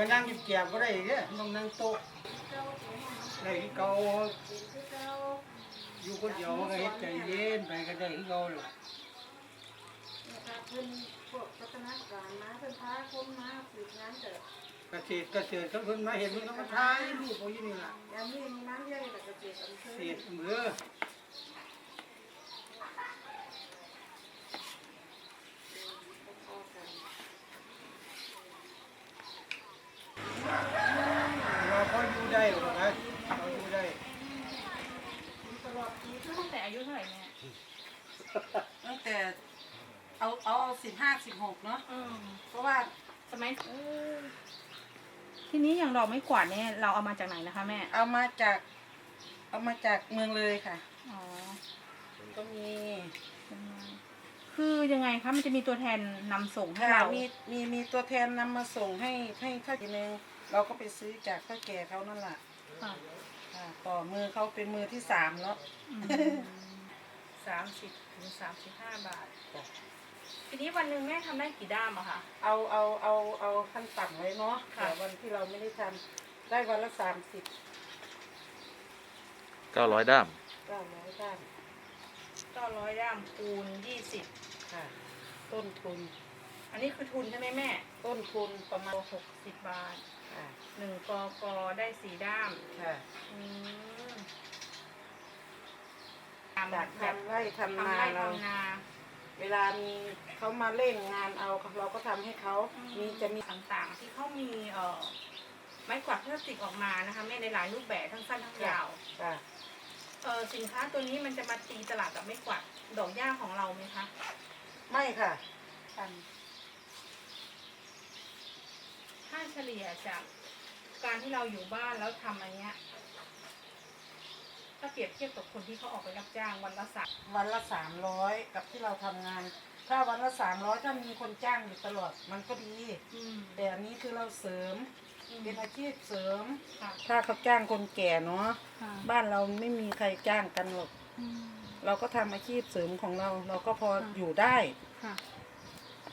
ก็นั่งกินแกบก็ได้เด้อต้องนั่งโต๊ะได้ที่เก่าอยู่คนเดียวก็เฮ็ดใจเย็นไปก็ได้ที่เก่าล่ะนะคะเพิ่นพวกพัฒนาการมาเพิ่นพาคนมาฝึกงานเด้อเกษตรเกษตรเขาเพิ่นมาเห็นเพิ่นก็มาทายลูกเขาอยู่นี่ล่ะอย่างนี้มีน้ำเลี้ยงแต่เกษตรอำเภเศอษมือพอๆกัน เราพออยู่ได้หรอกนะเราอยู่ได้ ตลอดปี ตั้งแต่อายุเท่าไหร่แม่ ตั้งแต่เอาเอา สิบห้าสิบหกเนาะอืมเพราะว่าสมัยเออทีนี้อย่างดอกไม้กวาดเนี่ยเราเอามาจากไหนนะคะแม่ เอามาจาก เอามาจากเมืองเลยค่ะ อ๋อ ก็มีเป็นไงคือยังไงคะมันจะมีตัวแทนนำส่งให้ค่ะเรามีมีมีตัวแทนนำมาส่งให้ให้ข้าวทีนึงเราก็ไปซื้อจากข้าวแก่เขานั่นแหละค่ะค่ะต่อมือเขาเป็นมือที่สามแล้วสามสิบถึงสามสิบห้าบาท ทีนี้วันหนึ่งแม่ทำได้กี่ด้ามอะคะ เอาเอาเอาเอาขั้นต่ำไว้เนาะค่ะ แต่วันที่เราไม่ได้ทำได้วันละสามสิบเก้าร้อยด้าม เก้าร้อยด้านเก้าร้อยด้ามคูณยี่สิบค่ะ ต้นทุน อันนี้คือทุนใช่ไหมแม่ต้นทุนประมาณหกสิบบาทค่ะหนึ่งกกได้สี่ด้ามค่ะอืมจากแบบทำไร่ทำทำนาไร่เราทำนา เวลามีเขามาเร่งงานเอาเราก็ทำให้เขามีจะมีต่างๆ ที่เขามีเอ่อไม้กวาดพลาสติกออกมานะคะแม่ในหลายรูปแบบทั้งสั้นทั้งยาวค่ะเออสินค้าตัวนี้มันจะมาตีตลาดกับไม้กวาดดอกหญ้าของเราไหมคะไม่ค่ะกันค่าเฉลี่ยจากการที่เราอยู่บ้านแล้วทำอันเนี้ย ถ้าเปรียบเทียบกับคนที่เขาออกไปรับจ้างวันละสามวันละสามร้อยกับที่เราทำงาน ถ้าวันละสามร้อยถ้ามีคนจ้างอยู่ตลอดมันก็ดี อืมแต่อันนี้คือเราเสริมเป็นอาชีพเสริม ค่ะถ้าเขาจ้างคนแก่เนาะค่ะบ้านเราไม่มีใครจ้างกันหรอกอืมเราก็ทำอาชีพเสริมของเรา เราก็พอค่ะอยู่ได้ ค่ะ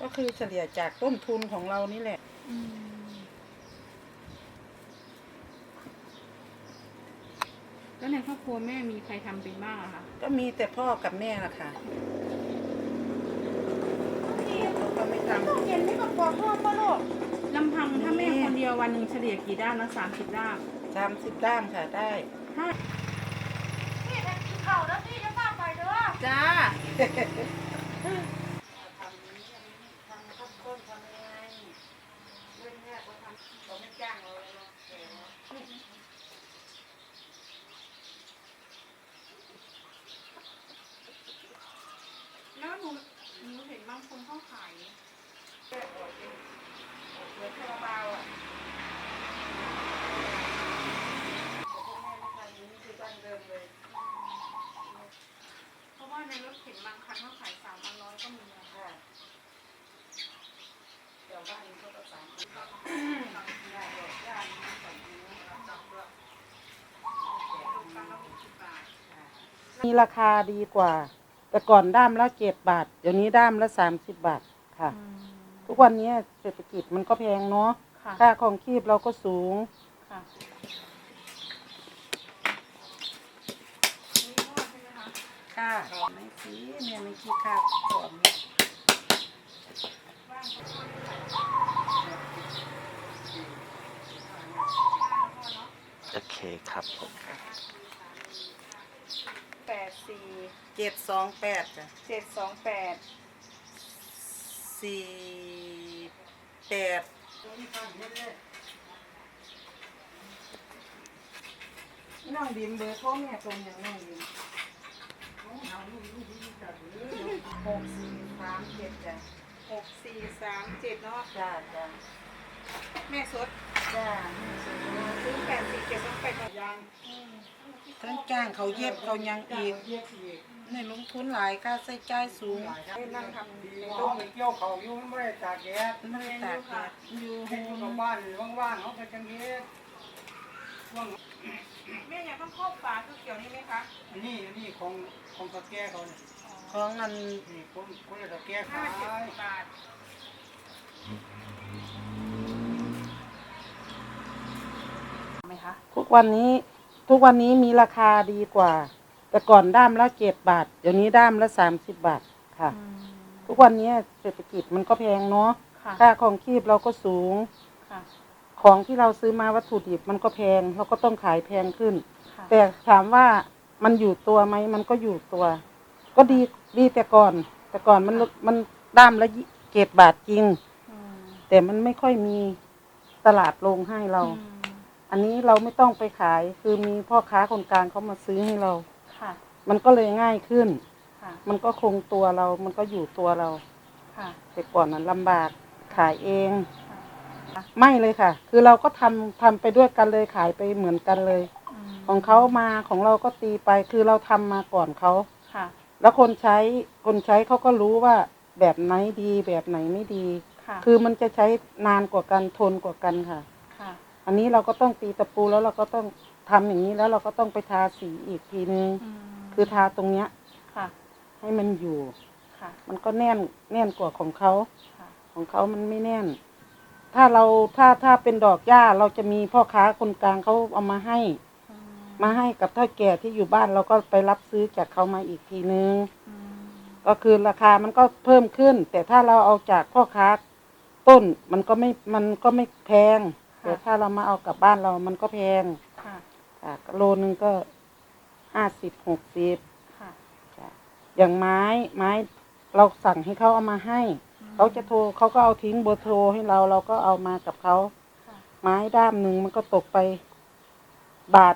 ก็คือเฉลี่ยจากต้นทุนของเรานี่แหละ อืม แล้วในครอบครัวแม่มีใครทำเป็นบ้างอะคะก็มีแต่พ่อกับแม่ละค่ะเราก็ไม่ทำเย็นไม่กับปวดท้องป่ะลูกลำพังถ้าแม่คนเดียววันหนึ่งเฉลี่ยกี่ด้ามนะสามสิบด้ามสามสิบด้ามค่ะได้ ถ้าพี่ถ้ากินข้าวแล้วพี่จะพาไปเด้อจ้า ทำนี้ทำข้าวต้นทำยังไงเรื่องเนี้ยเราทำเราไม่จ้างเราเลยเนาะแต่ว่า แล้วหนูหนูเห็นบางคนเขาขายแค่ออกเป็นเหมือนคาราบาวอะแต่พวกแม่ไม่ทำนี้คือบ้านเดิมเลย เพราะว่าในรถเข็นบางคันเขาขายสามพันร้อยก็มีอะค่ะเดี๋ยวบ้านนี้เขาก็สามสิบได้หรอกย่านนี้สองนิ้วรับจับด้วยรวมกันแล้วหกสิบบาทมีราคาดีกว่า แต่ก่อนด้ามละเจ็ดบาท เดี๋ยวนี้ด้ามละสามสิบบาทค่ะทุกวันนี้เศรษฐกิจมันก็แพงเนาะค่ะค่าครองชีพเราก็สูง ค่ะนี่ทอดใช่ไหมคะค่ะไม่ซีเนี่ยไม่คิดค่าสอนเนี่ยโอเคครับผมแปด สี่เจ็ดสองแปดจ้ะเจ็ดสองแปดสี่แปดน้องบิมเบอร์โทรแม่ตรงอย่างน้องบิมหกสี่สามเจ็ดจ้ะหกสี่สามเจ็ดเนาะจ้าจ้าแม่สดจ้าซื้อแปดสี่เจ็ดสองแปดหมดยัง ทั้งจ้างเขาเย็บเขายังอีกเย็บอีกในลงทุนหลายค่าใช้จ่ายสูงนั่งทำดีต้องไปเกี่ยวเขาอยู่มันไม่ได้ตากแดดไม่ได้ตากแดดอยู่เฮ็ดอยู่กับบ้านว่างๆเขาก็จังเฮ็ดว่างแม่อยากต้องครอบฝาคือเกี่ยวนี่ไหมคะอันนี้อันนี้ของของตะแก่เขาเนี่ยของอันนี่คนคนละตะแก่ห้าขายสิบบาทคะทุกวันนี้ ทุกวันนี้มีราคาดีกว่า แต่ก่อนด้ามละเจ็ดบาท เดี๋ยวนี้ด้ามละสามสิบบาทค่ะ อืมทุกวันนี้เศรษฐกิจมันก็แพงเนาะค่ะค่าของชีพเราก็สูง ค่ะของที่เราซื้อมาวัตถุดิบมันก็แพงเราก็ต้องขายแพงขึ้น ค่ะแต่ถามว่ามันอยู่ตัวไหมมันก็อยู่ตัว ก็ดีดีแต่ก่อน แต่ก่อนมันมันด้ามละเจ็ดบาทจริง อืมแต่มันไม่ค่อยมีตลาดลงให้เรา อืม อันนี้เราไม่ต้องไปขาย คือมีพ่อค้าคนกลางเขามาซื้อให้เรา ค่ะ มันก็เลยง่ายขึ้น ค่ะ มันก็คงตัวเรา มันก็อยู่ตัวเรา ค่ะ แต่ก่อนนั้นลำบากขายเองค่ะไม่เลยค่ะ คือเราก็ทำทำไปด้วยกันเลยขายไปเหมือนกันเลย อืมของเขามาของเราก็ตีไป คือเราทำมาก่อนเขา ค่ะ แล้วคนใช้คนใช้เขาก็รู้ว่าแบบไหนดีแบบไหนไม่ดี ค่ะ คือมันจะใช้นานกว่ากันทนกว่ากันค่ะค่ะ อันนี้เราก็ต้องตีตะปูแล้วเราก็ต้องทำอย่างนี้แล้วเราก็ต้องไปทาสีอีกทีนึง อืมคือทาตรงเนี้ย ค่ะให้มันอยู่ ค่ะมันก็แน่นแน่นกว่าของเขา ค่ะของเขามันไม่แน่น ถ้าเราถ้าถ้าเป็นดอกหญ้าเราจะมีพ่อค้าคนกลางเขาเอามาให้ อืมมาให้กับเท่าแก่ที่อยู่บ้านเราก็ไปรับซื้อจากเขามาอีกทีนึง อืมก็คือราคามันก็เพิ่มขึ้น แต่ถ้าเราเอาจากพ่อค้าต้นมันก็ไม่มันก็ไม่แพง แต่ถ้าเรามาเอากลับบ้านเรามันก็แพงค่ะค่ะโลนึงก็ห้าสิบหกสิบค่ะอย่างไม้ไม้เราสั่งให้เขาเอามาให้ เขาจะโทรเขาก็เอาทิ้งเบอร์โทรให้เราเราก็เอามากับเขาค่ะไม้ด้ามหนึ่งมันก็ตกไป บาท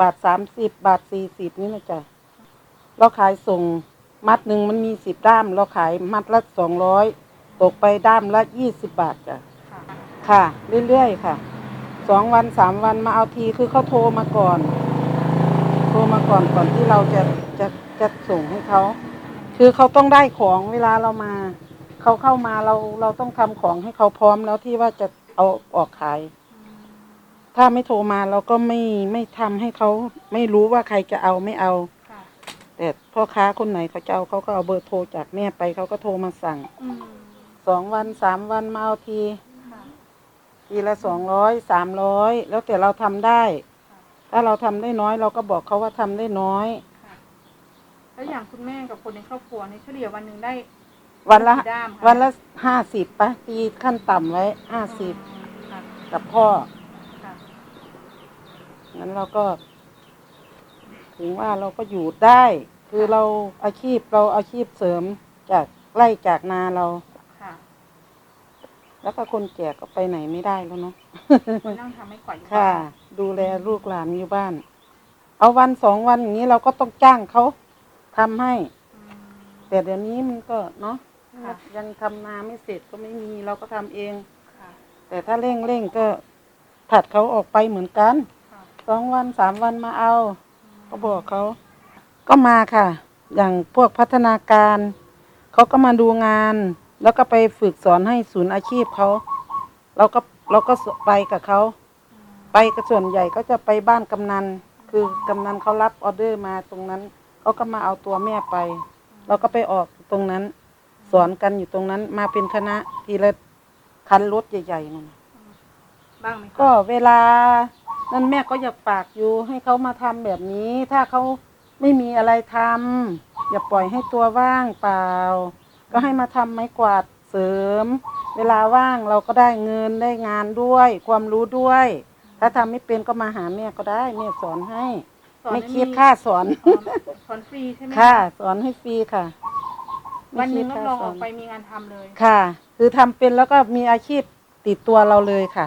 บาทสามสิบบาทสี่สิบนี่นะจ๊ะเราขายส่งมัดหนึ่งมันมีสิบด้าม เราขายมัดละสองร้อยตกไปด้ามละยี่สิบบาทจ้ะ ค่ะค่ะ เรื่อยๆค่ะสองวันสามวันมาเอาทีคือเขาโทรมาก่อน โทรมาก่อนก่อนที่เราจะจะจะส่งให้เขาคือเขาต้องได้ของเวลาเรามาเขาเข้ามาเราเราต้องทำของให้เขาพร้อมแล้วที่ว่าจะเอาออกขาย ถ้าไม่โทรมาเราก็ไม่ไม่ทำให้เขาไม่รู้ว่าใครจะเอาไม่เอาค่ะแต่พ่อค้าคนไหนเขาจะเอาเขาก็เอาเบอร์โทรจากแม่ไปเขาก็โทรมาสั่งอืมสองวันสามวันมาเอาที ค่ะทีละสองร้อยสามร้อยแล้วแต่เราทำได้ ถ้าเราทำได้น้อยเราก็บอกเขาว่าทำได้น้อย ค่ะ แล้วอย่างคุณแม่กับคนในครอบครัวเนี่ยเฉลี่ยวันหนึ่งได้วันละ กี่ด้ามควันละห้าสิบปะตีขั้นต่ำไว้ห้าสิบค่ะกับพ่อ ค่ะ งั้นเราก็ ถึงว่าเราก็อยู่ได้ คือเราอาชีพเราอาชีพเสริมจากไล่จากนาเรา ค่ะ แล้วก็คนแก่ก็ไปไหนไม่ได้แล้วเนาะคนนั่งทำให้กว่าอยู่ค่ะบ้านดูแลลูกหลานอยู่บ้าน เอาวันสองวันอย่างนี้เราก็ต้องจ้างเขาทำให้อืมแต่เดี๋ยวนี้มันก็เนาะค่ะยังทำนาไม่เสร็จก็ไม่มีเราก็ทำเองค่ะแต่ถ้าเร่งเร่งก็ถัดเขาออกไปเหมือนกันค่ะสองวันสามวันมาเอา ก็บอกเขา ก็มาค่ะ อย่างพวกพัฒนาการ เขาก็มาดูงาน แล้วก็ไปฝึกสอนให้ศูนย์อาชีพเขาเราก็เราก็ไปกับเขา ไปกับส่วนใหญ่ก็จะไปบ้านกำนัน คือกำนันเขารับออเดอร์มาตรงนั้นเขาก็มาเอาตัวแม่ไป เราก็ไปออกตรงนั้น สอนกันอยู่ตรงนั้นมาเป็นคณะทีละคันรถใหญ่ๆนั่นบ้างไหมคะก็เวลานั่นแม่ก็อยากฝากอยู่ให้เขามาทำแบบนี้ ถ้าเขาไม่มีอะไรทำอย่าปล่อยให้ตัวว่างเปล่า ก็ให้มาทำไม้กวาดเสริม เวลาว่างเราก็ได้เงินได้งานด้วย ความรู้ด้วย ถ้าทำไม่เป็นก็มาหาแม่ก็ได้แม่สอนให้สอนไม่ให้คิดค่าสอนอ๋อสอนฟรีใช่ไหมค่ะ สอนให้ฟรีค่ะ วันหนึ่งไม่รับคิดรองค่าสออกไปมีงานทำเลยค่ะ คือทำเป็นแล้วก็มีอาชีพติดตัวเราเลยค่ะ